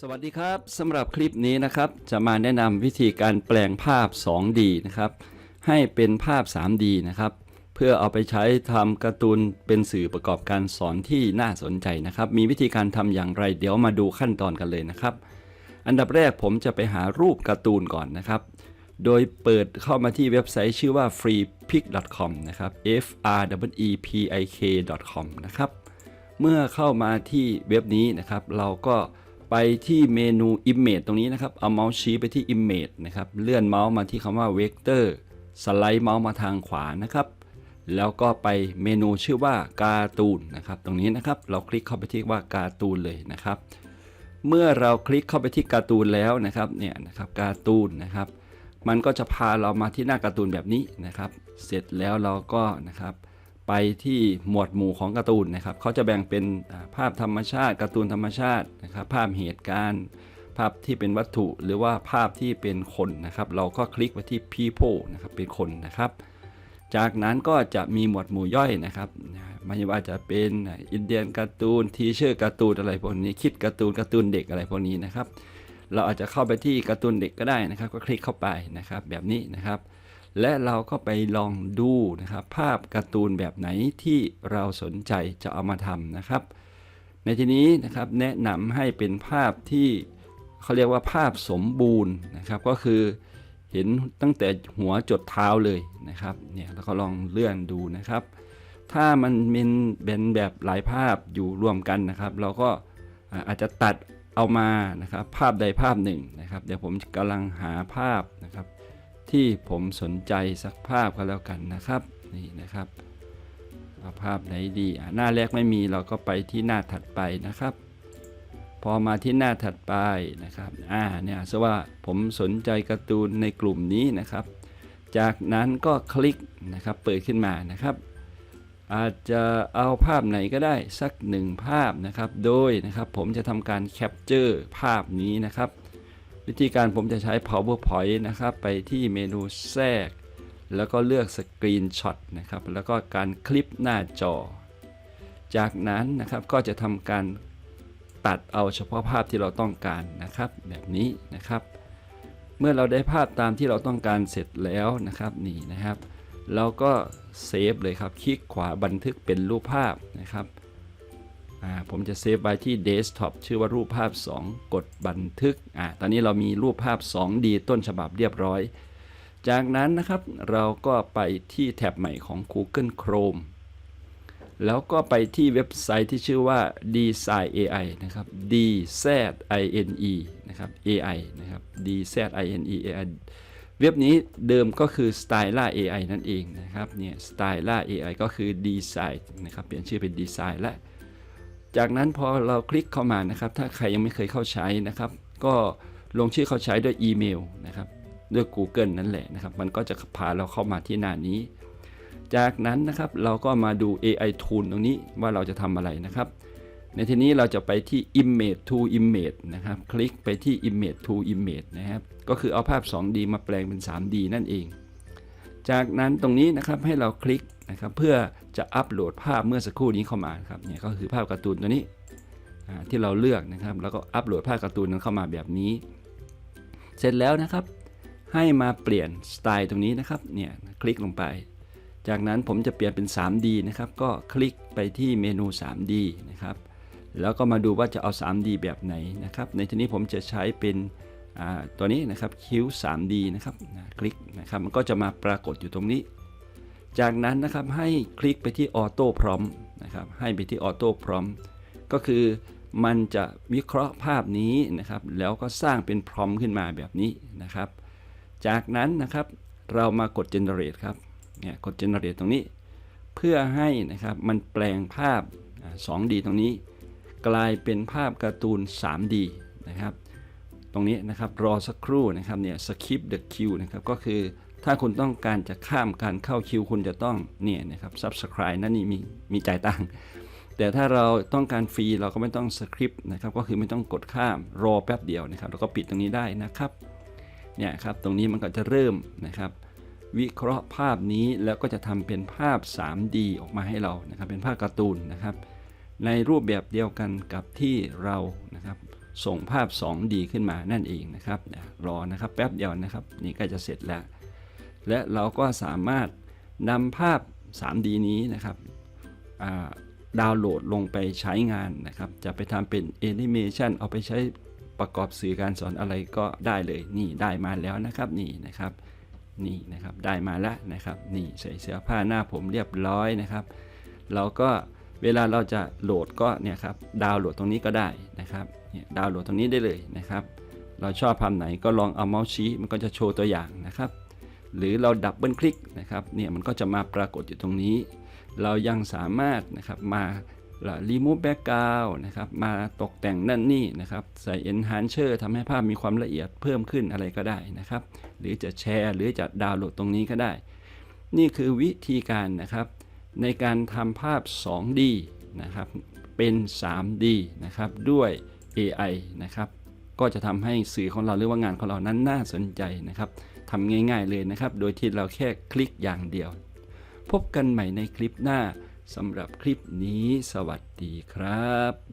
สวัสดีครับสำหรับคลิปนี้นะครับ จะมาแนะนำวิธีการแปลงภาพ 2D นะครับ ให้เป็นภาพ 3D นะครับ เพื่อเอาไปใช้ทำการ์ตูนเป็นสื่อประกอบการสอนที่น่าสนใจนะครับ มีวิธีการทำอย่างไร เดี๋ยวมาดูขั้นตอนกันเลยนะครับ อันดับแรกผมจะไปหารูปการ์ตูนก่อนนะครับ โดยเปิดเข้ามาที่เว็บไซต์ชื่อว่า freepik.com นะครับ f r e e p i k.com นะครับ เมื่อเข้ามาที่เว็บนี้นะครับ เราก็ ไปที่เมนู Image ตรงนี้นะครับ เอาเมาส์ชี้ไปที่ Image นะครับ เลื่อนเมาส์มาที่คำว่า Vector สไลด์เมาส์มาทางขวานะครับ แล้วก็ไปเมนูชื่อว่าการ์ตูนนะครับ ตรงนี้นะครับ เราคลิกเข้าไปที่ว่าการ์ตูนเลยนะครับ เมื่อเราคลิกเข้าไปที่การ์ตูนแล้วนะครับ เนี่ยนะครับการ์ตูนนะครับ มันก็จะพาเรามาที่หน้าการ์ตูนแบบนี้นะครับ เสร็จแล้วเราก็นะครับ ไปที่หมวดหมู่ของการ์ตูนนะครับเขาจะแบ่งเป็นภาพธรรมชาติการ์ตูนธรรมชาตินะครับ ภาพเหตุการณ์ ภาพที่เป็นวัตถุหรือว่าภาพที่เป็นคนนะครับ เราก็คลิกไปที่ people นะครับเป็นคนนะครับ จากนั้นก็จะมีหมวดหมู่ย่อยนะครับไม่ว่าจะเป็นอินเดียนการ์ตูนทีเชอร์การ์ตูนอะไรพวกนี้คิดการ์ตูนการ์ตูนเด็กอะไรพวกนี้นะครับ เราอาจจะเข้าไปที่การ์ตูนเด็กก็ได้นะครับ ก็คลิกเข้าไปนะครับ แบบนี้นะครับ และเราก็ไปลองดูนะครับภาพการ์ตูนแบบไหนที่เราสนใจจะเอามาทำนะครับ ในที่นี้นะครับแนะนำให้เป็นภาพที่เขาเรียกว่าภาพสมบูรณ์นะครับ ก็คือเห็นตั้งแต่หัวจดเท้าเลยนะครับเนี่ยแล้วก็ลองเลื่อนดูนะครับ ถ้ามันเป็นเป็นแบบหลายภาพอยู่รวมกันนะครับ เราก็อ่าอาจจะตัดเอามานะครับ ภาพใดภาพหนึ่งนะครับ เดี๋ยวผมกำลังหาภาพนะครับ ที่ผมสนใจสักภาพก็แล้วกันนะครับนี่นะครับเอาภาพไหนดีหน้าแรกไม่มีเราก็ไปที่หน้าถัดไปนะครับ พอมาที่หน้าถัดไปนะครับอ่าเนี่ยสว่าผมสนใจการ์ตูนในกลุ่มนี้นะครับ จากนั้นก็คลิกนะครับเปิดขึ้นมานะครับ อาจจะเอาภาพไหนก็ได้สักหนึ่งภาพนะครับ โดยนะครับผมจะทำการแคปเจอร์ภาพนี้นะครับ วิธีการผมจะใช้ PowerPoint นะครับ ไปที่เมนูแทรก แล้วก็เลือกสกรีนช็อตนะครับ แล้วก็การคลิปหน้าจอ จากนั้นนะครับก็จะทำการตัดเอาเฉพาะภาพที่เราต้องการนะครับ แบบนี้นะครับ เมื่อเราได้ภาพตามที่เราต้องการเสร็จแล้วนะครับนี่นะครับ เราก็เซฟเลยครับ คลิกขวาบันทึกเป็นรูปภาพนะครับ ผมจะเซฟไว้ที่เดสก์ท็อปชื่อว่ารูปภาพ 2 กดบันทึกอ่าตอนนี้เรามีรูปภาพ 2D ต้นฉบับเรียบร้อย จากนั้นนะครับเราก็ไปที่แท็บใหม่ของ Google Chrome แล้วก็ไปที่เว็บไซต์ที่ชื่อว่า Design AI นะครับ D Z I N E นะครับ AI นะครับ D Z I N E AI เว็บนี้เดิมก็คือ Styla AI นั่นเองนะครับ เนี่ย Styla AI ก็คือ Design นะครับ เปลี่ยนชื่อเป็น Design และ จากนั้นพอเราคลิกเข้ามานะครับ ถ้าใครยังไม่เคยเข้าใช้นะครับ ก็ลงชื่อเข้าใช้ด้วยอีเมลนะครับ ด้วย Google นั่นแหละนะครับ มันก็จะพาเราเข้ามาที่หน้านี้ จากนั้นนะครับเราก็มาดู AI tool ตรงนี้ว่าเราจะทำอะไรนะครับ ในที่นี้เราจะไปที่ image to image นะครับ คลิกไปที่ image to image นะครับ ก็คือเอาภาพ 2D มาแปลงเป็น 3D นั่นเอง จากนั้นตรงนี้นะครับให้เราคลิก นะครับเพื่อจะอัปโหลดภาพเมื่อสักครู่นี้เข้ามาครับเนี่ยก็คือภาพการ์ตูนตัวนี้ที่เราเลือกนะครับ แล้วก็อัปโหลดภาพการ์ตูนนั้นเข้ามาแบบนี้ เสร็จแล้วนะครับ ให้มาเปลี่ยนสไตล์ตรงนี้นะครับเนี่ยคลิกลงไป จากนั้นผมจะเปลี่ยนเป็น 3D นะครับก็คลิกไปที่เมนู 3D นะครับแล้วก็มาดูว่าจะเอา 3D แบบไหนนะครับ ในที่นี้ผมจะใช้เป็นตัวนี้นะครับคิ้ว 3D นะครับคลิกนะครับมันก็จะมาปรากฏอยู่ตรงนี้ จากนั้นนะครับให้คลิกไปที่ออโต้พร้อมนะครับให้ไปที่ออโต้พร้อมก็คือมันจะวิเคราะห์ภาพนี้นะครับ แล้วก็สร้างเป็นพร้อมขึ้นมาแบบนี้นะครับ จากนั้นนะครับเรามากด generate ครับเนี่ยกด generate ตรงนี้ เพื่อให้นะครับมันแปลงภาพอ่า 2D ตรงนี้ กลายเป็นภาพการ์ตูน 3D นะครับ ตรงนี้นะครับรอสักครู่นะครับเนี่ย skip the queue นะครับก็คือ ถ้าคุณต้องการจะข้ามการเข้าคิวคุณจะต้องเนี่ยนะครับ subscribe นั่นนี่มีมีจ่ายตังค์แต่ถ้าเราต้องการฟรีเราก็ไม่ต้องสคริปต์นะครับก็คือไม่ต้องกดข้ามรอแป๊บเดียวนะครับแล้วก็ปิดตรงนี้ได้นะครับเนี่ยครับตรงนี้มันก็จะเริ่มนะครับ วิเคราะห์ภาพนี้แล้วก็จะทำเป็นภาพ 3D ออกมาให้เรานะครับ เป็นภาพการ์ตูนนะครับ ในรูปแบบเดียวกันกับที่เรานะครับส่งภาพ 2D ขึ้นมานั่นเองนะครับรอนะครับแป๊บเดียวนะครับ นี่ก็จะเสร็จแล้ว และเราก็สามารถนำภาพ 3D นี้นะครับดาวน์โหลดลงไปใช้งานนะครับ จะไปทำเป็นแอนิเมชันเอาไปใช้ประกอบสื่อการสอนอะไรก็ได้เลยนี่ได้มาแล้วนะครับนี่นะครับนี่นะครับได้มาแล้วนะครับนี่ใส่เสื้อผ้าหน้าผมเรียบร้อยนะครับเราก็เวลาเราจะโหลดก็เนี่ยครับดาวน์โหลดตรงนี้ก็ได้นะครับเนี่ยดาวน์โหลดตรงนี้ได้เลยนะครับ เราชอบภาพไหนก็ลองเอาเมาส์ชี้มันก็จะโชว์ตัวอย่างนะครับ หรือเราดับเบิลคลิกนะครับเนี่ยมันก็จะมาปรากฏอยู่ตรงนี้ เรายังสามารถนะครับมารีมูฟแบ็กกราวนะครับมาตกแต่งนั่นนี่นะครับใส่ enhancer ทำให้ภาพมีความละเอียดเพิ่มขึ้นอะไรก็ได้นะครับ หรือจะแชร์หรือจะดาวน์โหลดตรงนี้ก็ได้ นี่คือวิธีการนะครับ ในการทำภาพ 2D นะครับเป็น 3D นะครับด้วย AI นะครับก็จะทำให้สื่อของเราหรือว่างานของเรานั้นน่าสนใจนะครับ ทำง่ายๆเลยนะครับ โดยที่เราแค่คลิกอย่างเดียว พบกันใหม่ในคลิปหน้าสำหรับคลิปนี้สวัสดีครับ